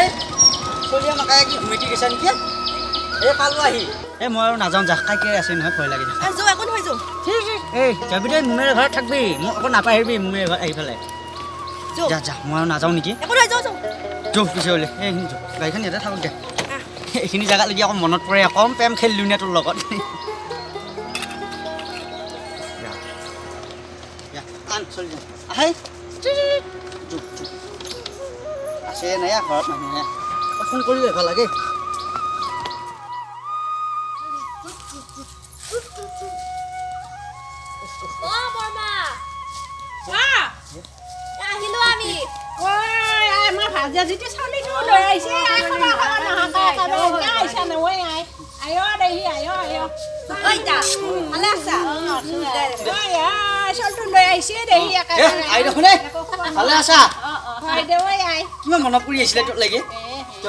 এই চলিয়া মাকাই কি? ঘুমেটি গৈছা নেকি এই পালো আহি। এই মই আৰু নাযাওঁ যা কাইকে আছে নহয় ভয় লাগে আহ, যাওঁ একো নহয় যাওঁ। এই যাবি দেই মুমেৰে ঘৰত থাকবি। মোক আকৌ নাপাহৰিবি মুমেৰে ঘৰত আহি পেলাই। যাওঁ। যা যা মই আৰু নাযাওঁ নেকি? পিছে হ'লে এইখিনি গাড়ীখন ইয়াতে থাকক দে। এইখিনি জেগালৈকে আকৌ মনত পৰে কম প্ৰেম খেলিলোঁ নে তোৰ লগত। যা। যা, আন চলি যাওঁ। আহে। আছে নাই ঘৰত মানুহে ফোন কৰি আহিব লাগে ভালে আছা হয় দে, ঐ, আই। কিমান মনত পৰি আছিলে তোৰ লাগে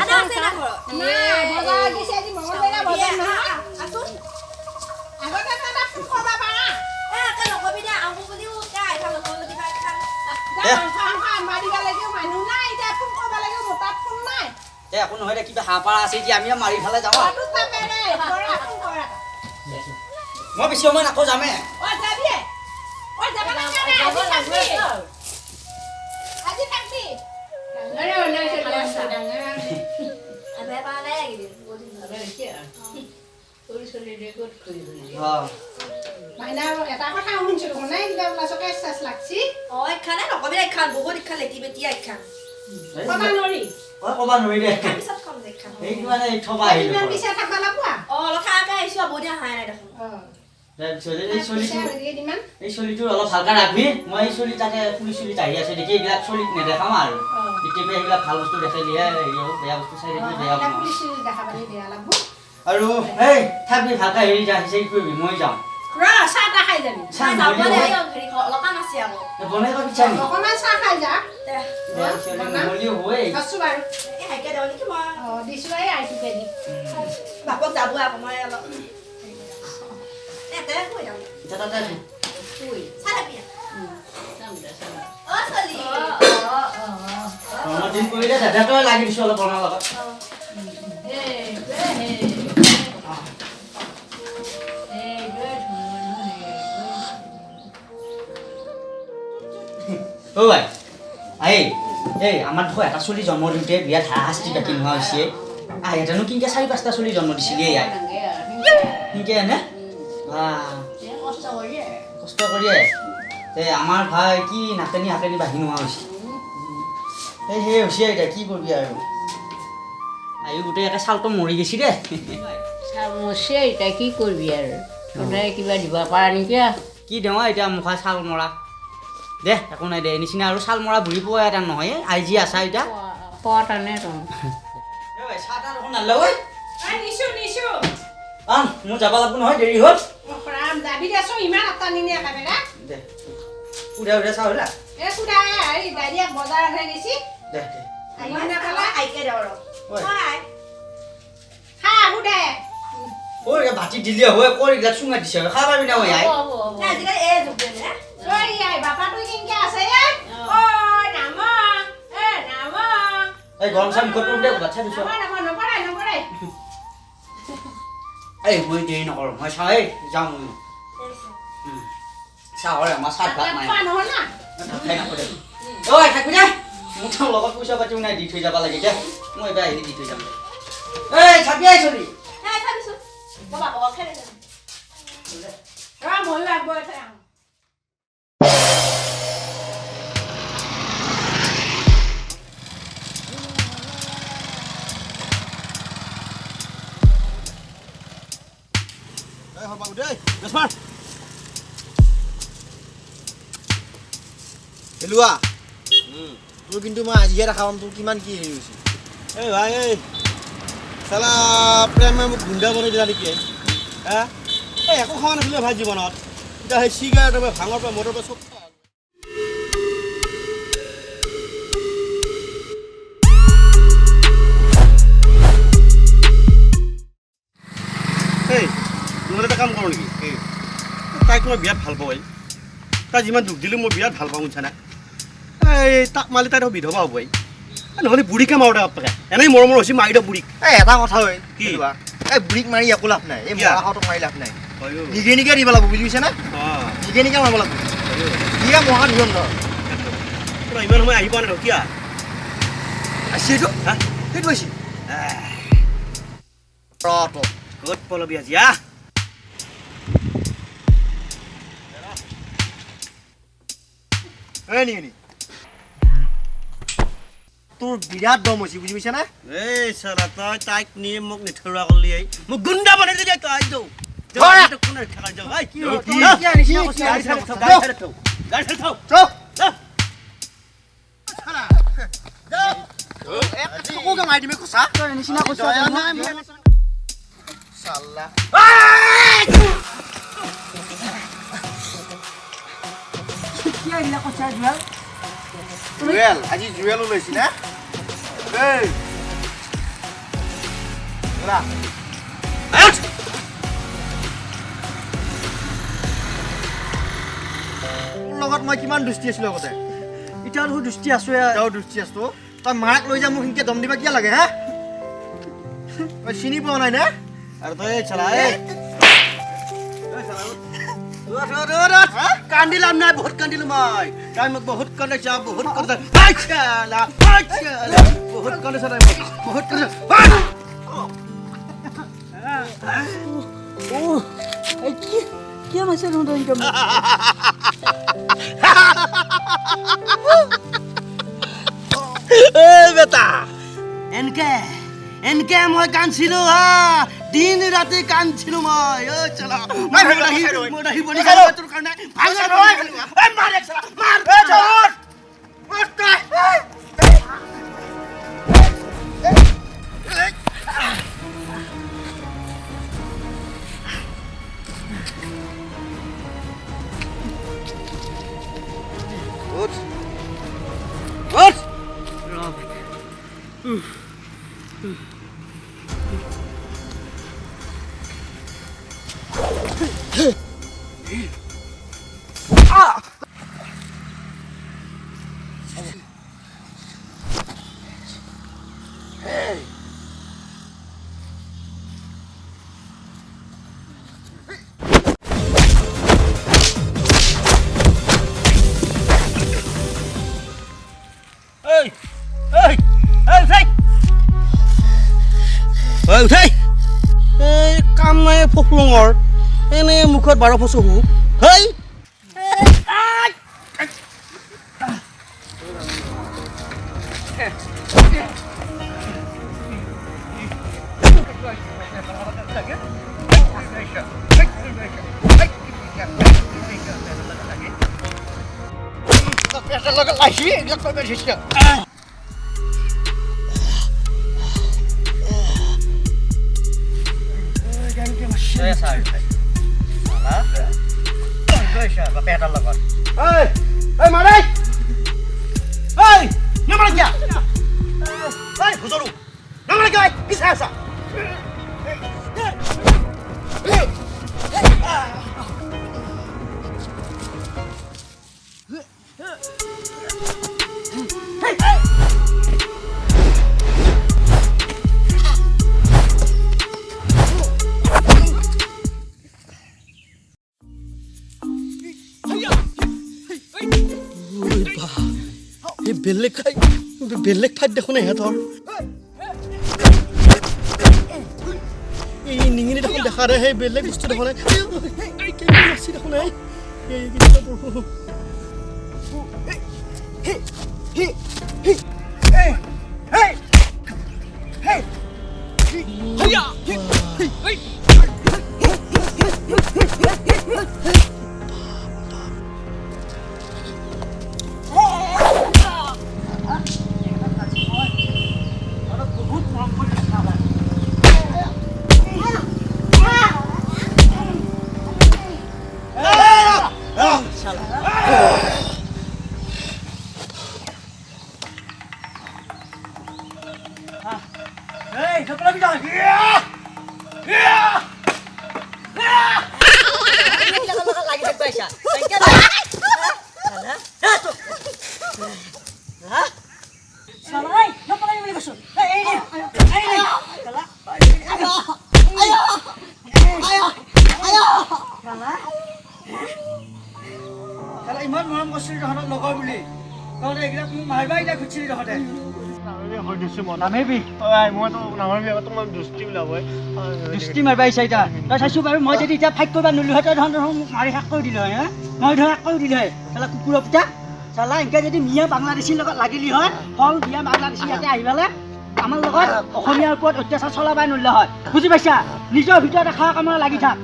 আদা আছে না ঘৰত নাই, বজাৰ দিছে, আজি মঙলবাৰে বজাৰ নহয়। আছোন আগতে এটা ফোন কৰিব পাৰা। এ একে নকবি দে বুলিও কিবা এখন যা, মাংস, সাংস আনবা দিব লাগিব, মানুহ নাই, এতিয়া ফোন কৰিব লাগিব, মোৰ তাত ফোন নাই। এ একো নহয় দে কিবা হাঁহ পাৰা আছে এতিয়া আমি মাৰি ফালে যাওঁ। মই বেছি সময় আকৌ যামে যাবি? যাবা নালাগে এটা কথা শুনিছো দেখোন নাই কিবা বোলা চকে চেচ লাগছি অ এখানে নকবি এখান বহুত এখান লেটি বেটি এখান কবা নৰি মই ক'বা নোৱাৰি দে তাৰ পিছত কম দে এখান সেইটো মানে থবা আহিলো ইমান পিছে থাকবা লাগব অ অলপ থাকাকে আহিছো বহুত দিন অহাই নাই দেখোন এই চলিটো অলপ ভালকে ৰাখবি। মই এই চলি তাতে ফুলি চুলি আহি আছে নেকি এইবিলাক চলিত নেদেখাম আৰু। কেতিয়াবা এইবিলাক ভাল বস্তু দেখাই দিয়ে হেৰি হওক বেয়া বস্তু চাই দেখি বেয়া লাগিব। আৰু এই থাকবি ভালকে হেৰি যাহি চাই কৰিবি মই যাওঁ বাপক যাব আকৌ মই অলপ এতে শুই যাওঁ এতিয়া তাতে চাই থাকবি অ চলি গৰমৰ দিন পৰিলে দাদা তই লাগি দিছোঁ অলপ বনাৰ লগত অ ভাই আহি এই আমাৰ দেখো এটা চলি জন্ম দিওঁতে বিয়াত হাৰাশাস্তি বাকী নোহোৱা হৈছে আহ ইয়াতেনো কিনকে চাৰি পাঁচটা চলি জন্ম দিছিলি ইয়াত কিনকে এনে বাহ কষ্ট কৰিয়ে তে আমাৰ ভাই কি নাকেনি হাকেনি বাঢ়ি নোহোৱা হৈছে। এই সেই হৈছে এতিয়া কি কৰিবি আৰু? আহি গোটেই একে চালটো মৰি গৈছি দে। চামুচে এতিয়া কি কৰিবি আৰু? সদায় কিবা দিব পাৰা নেকি? কি দেওঁ আৰু এতিয়া মুখা চাল মৰা। দে একো নাই দে নিচিনা আৰু চাল মৰা ঘূৰি পোৱা এটা নহয় আই যি আছা এতিয়া। পট আনে তই চাহ তাহ দেখোন নালে ঐ। আই নিছো নিছো আন মোৰ যাব লাগিব নহয় দেৰি হ'ল। যাবি দেচোন ইমান আত্তানি নে একেবাৰে। দে উদে উদে চাহ হ'লা? এ সুধা এই ডাইৰিয়াক বজাৰ হৈ গৈছি। দে দে। আহি না নাপালা আৰু ঐ। হয় খা সুধে। ঐ এই বাতি দিলি হ'ব কৈ এইবিলাক চুঙা দিছে? খাব পাৰিবি না ঐ আই? আজিকালি এই যুগ দে নে ঐ আই বাপাটো কেনেকে আছে এ। ঐ নাম এ নাম। এই গৰম দে দিছ। নাম নপৰে এই মই দেৰি নকৰোঁ মই যাওঁ মই চাহ হয় আমাৰ চাহ ভাত নাই খোৱা নহ'ল না খাই নাপায় ঐ থাকিবি দে মোৰ তাৰ লগত পইচা পাতিও নাই দি থৈ যাব লাগে দে মই এইবাৰ আহি দি থৈ যাম দে এই থাকি আহি চলি নাই খাবিছো মই বাপকক খাই দিছোঁ ৰ ময়ো আগবঢ়াই থৈ আহোঁ হেলুৱা তোৰ কিন্তু মই আজিহে দেখা পাম তোৰ কিমান কি হেৰি হৈছে? এই ভাই এই চালা প্ৰেমে মোক গুণ্ডা বনাই দিলা নেকি? হা? এই একো খোৱা নাছিলে ভাই জীৱনত। এতিয়া সেই চিগাৰেটৰ পৰা ভাঙৰ পৰা মদৰ পৰা চব তোৰ এটা কাম কৰোঁ নেকি? তাইক মই বিৰাট ভালো পাওঁ এই। তাই যিমান দুখ দিলোঁ মই বিৰাট ভালো পাওঁ শুনছানে? এই তাক মালি তাই বিধৱা হ'ব এই। নহ'লে বুঢ়ীকে মাৰো দে বাপেকে। এনেই মৰমৰ হৈছে মাৰি দিয়ক বুঢ়ীক। এই এটা কথা হয় কি? এই বুঢ়ীক মাৰি একো লাভ নাই। এই কিয়? মৰা লাভ নাই। নিজে নিজে দিব লাগিব বুজি পাইছে না? নিজে নিজে মাৰিব লাগিব। দিয়ে মহা ধুৰন্ধৰ ইমান সময় আহি পোৱা নাই কিয়া? আছে এইটো হা? সেইটো হৈছে। ক'ত পলবি আজি আহ? এই নিকি তোৰ বিৰাট দম হৈছে বুজি পাইছে না এই চালা তই তাইক নি মোক নিঠৰুৱা কৰিলি এই মোক গুণ্ডা বনাই দিলি তই এই কি হ'ল? হ'ল? কি? যা। কি নিচিনা কৈছে? মাৰি জুৱেল আজি জুৱেলো লৈছি না? এই। ওলা। লগত মই কিমান দুষ্টি আছিলো আগতে এতিয়া দেখোন দৃষ্টি আছো এতিয়াও দুষ্টি আছো তই মাক লৈ যা মোক সেনকে দম দিবা কিয় লাগে হা? তই চিনি পোৱা নাই নে? আৰু তই চালা এই? কান্দিলাম নাই বহুত কান্দিলো মই তাই মোক বহুত কান্দিছা বহুত কান্দিছা আই চালা বহুত তাই মোক বহুত কান্দিছা আই! কিয় মাৰিছে দেখোন তই এনেকে মোক? এই বেটা এনকে এনকে মই কান্দছিলো হা। দিন ৰাতি কান্দছিলো মই ঐ চালা মই। তোৰ কাৰণে ভালো দেখাই ৰ। এই এক এই জহৰ! মাৰ তই! উঠ। মুখত হেই পেটৰ লগত লাগি এইবিলাক কৰিব ধৰিছে পেটৰ লগত। এই এই মারে! এই নামাৰে কিয়া এই হুজৰু নামাৰে কিয়া কি চাই এই বেলেগ খাই বেলেগ ঠাইত দেখোন সিহঁতৰ এই নিঙিনি দেখোন দেখা দে সেই বেলেগ বস্তু দেখোন নাচি দেখোন এই Ugh. দুষ্টি মাৰিবা এতিয়া তই চাইছোঁ বাৰু মই যদি এতিয়া ফাইট কৰিব নোৱাৰিলোঁ হয় তই ধৰ মোক মাৰি শেষ কৰি দিলোঁ হয় মই ধৰ শেষ কৰি দিলোঁ হয়। চালা কুকুৰৰ পিতা চালা এনেকৈ যদি মিয়া বাংলাদেশীৰ লগত লাগিলি হয় ফল মিয়া বাংলাদেশী ইয়াতে আহি পেলাই আমাৰ লগত অসমীয়াৰ ওপৰত অত্যাচাৰ চলাবাই নোৱাৰিলে হয়। বুজি পাইছা? নিজৰ ভিতৰত এষাৰ কামত লাগি থাক।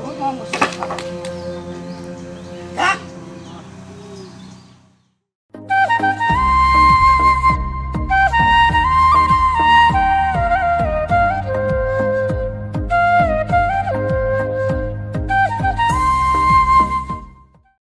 Huwag mo mo sa